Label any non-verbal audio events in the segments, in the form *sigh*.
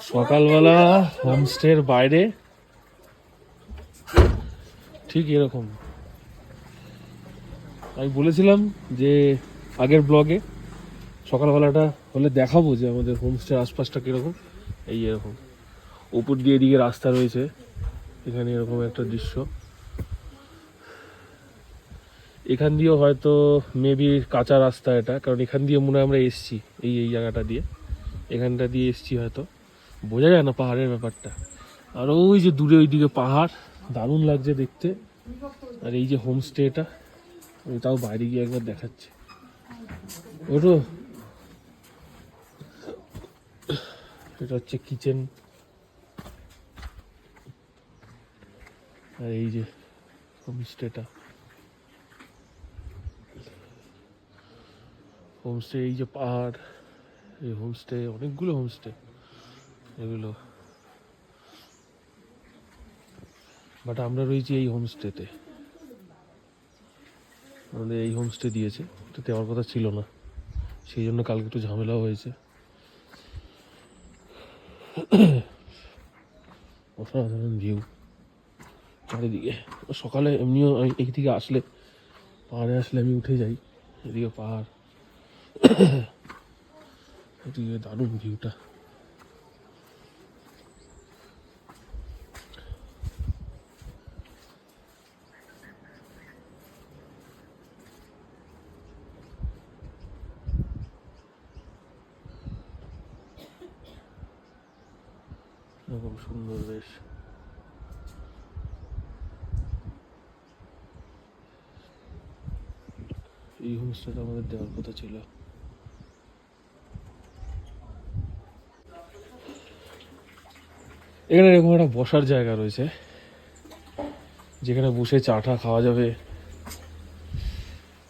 সকালবেলা হোমস্টের বাইরে। ঠিক এরকম। আমি বলেছিলাম যে আগের ব্লগে সকালবেলাটা হলে দেখাবো যে আমাদের হোমস্টের আশপাশটা কীরকম। এই এরকম। উপর দিয়ে এদিকে রাস্তা রয়েছে। এখানে এরকম একটা দৃশ্য। এখান দিয়েও হয়তো মেবি কাঁচা রাস্তা এটা কারণ এখান দিয়ে মনে হয় আমরা এসছি এই এই জায়গাটা দিয়ে। এখানটা দিয়ে এসছি হয়তো। বোঝা যায় না পাহাড়ের ব্যাপারটা। আর ওই যে দূরে, ওইদিকে পাহাড়, দারুণ লাগছে দেখতে। আর এই যে হোমস্টেটা আমি তাও বাইরে গিয়ে একবার দেখাচ্ছি। ওটো এটা হচ্ছে কিচেন আর এই যে হোমস্টেটা হোমস্টে এই যে পাহাড়। এই হোমস্টে অনেকগুলো হোমস্টে এগুলো। বাট আমরা রয়েছি এই হোমস্টেতে আমাদের এই হোমস্টে দিয়েছে। এটা দেওয়ার কথা ছিল না। সেই জন্য কালকে একটু ঝামেলাও হয়েছে। অসাধারণ ভিউ চারিদিকে। সকালে এমনিও আমি এই দিকে আসলে, পাহাড়ে আসলে আমি উঠে যাই। এদিকে পাহাড়। দারুণ ভিউটা এরকম সুন্দর বেশ। এই হোমস্টেটা আমাদের দেওয়ার কথা ছিল। এখানে এরকম একটা বসার জায়গা রয়েছে, যেখানে বসে চাটা খাওয়া যাবে,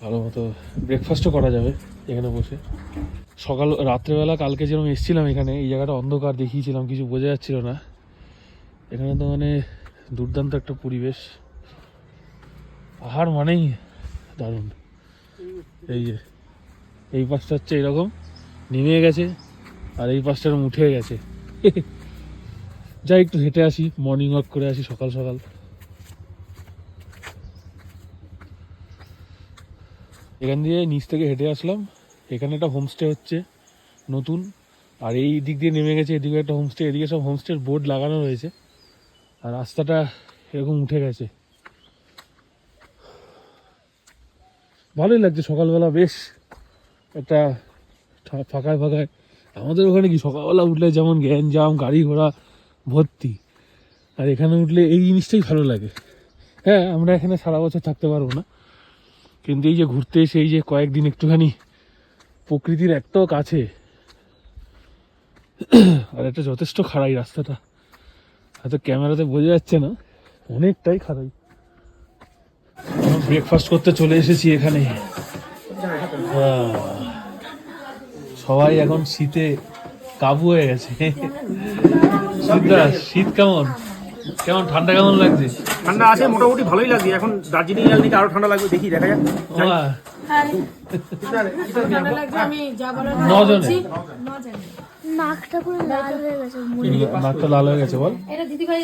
ভালো মতো ব্রেকফাস্টও করা যাবে এখানে বসে। সকাল, রাত্রেবেলা কালকে যেরকম এসেছিলাম এখানে, এই জায়গাটা অন্ধকার দেখিয়েছিলাম, কিছু বোঝা যাচ্ছিল না। এখানে তো মানে দুর্দান্ত একটা পরিবেশ। পাহাড় মানেই দারুণ। এই যে, এই পাশটা হচ্ছে এরকম, নেমে গেছে, আর এই পাশটা উঠে গেছে। *laughs* যাই, একটু হেঁটে আসি মর্নিং ওয়াক করে আসি সকাল সকাল। এখান দিয়ে নিচ থেকে হেঁটে আসলাম। এখানে একটা হোমস্টে হচ্ছে, নতুন। আর এই দিক দিয়ে নেমে গেছে, এদিকে একটা হোমস্টে এদিকে সব হোমস্টের বোর্ড লাগানো রয়েছে। আর রাস্তাটা এরকম উঠে গেছে। ভালোই লাগছে সকালবেলা, বেশ একটা ফাঁকায় ফাঁকায়। আমাদের ওখানে কি সকালবেলা উঠলে যেমন গ্যাঞ্জাম, গাড়ি ঘোড়া ভর্তি। আর এখানে উঠলে এই জিনিসটাই ভালো লাগে। হ্যাঁ আমরা এখানে সারা বছর থাকতে পারব না। কিন্তু এই যে ঘুরতে এসে, এই যে কয়েকদিন একটুখানি প্রকৃতির একটাও কাছে আর এটা যথেষ্ট খারাই রাস্তাটা। হয়তো ক্যামেরাতে বোঝা যাচ্ছে না, অনেকটাই খারাই ব্রেকফাস্ট করতে চলে এসেছি এখানে। সবাই এখন শীতে কাবু হয়ে গেছে। শীতদা শীত কেমন? কেমন ঠান্ডা কেমন লাগছে? ঠান্ডা আছে মোটামুটি ভালোই লাগছে। এখন দার্জিলিং জাল নাকি আরও ঠান্ডা লাগবে দেখি দেখা যাক। আমি যা বলার নাকটা পুরো লাল হয়ে গেছে নাকটা লাল হয়ে গেছে বল। এটা দিদি ভাই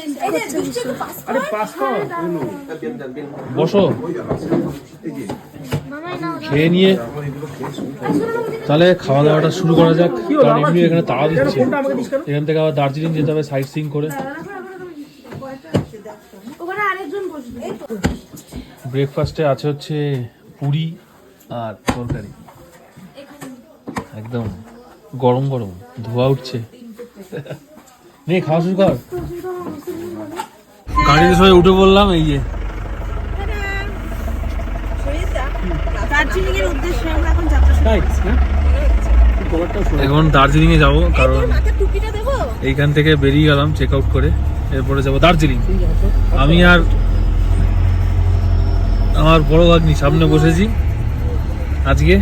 আরে পাস কর। বসো। খেয়ে নিয়ে। তাহলে খাওয়া দাওয়াটা শুরু করা যাক। কারণ এমনি এখানে তাড়া দিচ্ছে। এখান থেকে আবার দার্জিলিং যেতে হবে সাইট সিং করে। ওখানে আরেকজন বসবে। ব্রেকফাস্টে আছে হচ্ছে পুরি আর তরকারি। একদম গরম গরম ধোয়া উঠছে। নে খাওয়া শুরু কর। গাড়িতে সবাই উঠে বললাম এই যে। দার্জিলিং এর উদ্দেশ্যে আমরা এখন যাত্রা শুরু তাই এখন দার্জিলিং এ যাব কারণ এইখান থেকে বেরিয়ে গেলাম চেক আউট করে। এরপরে যাব দার্জিলিং। আমি আর আমার বড় ভাগ্নি সামনে বসেছি। আজকে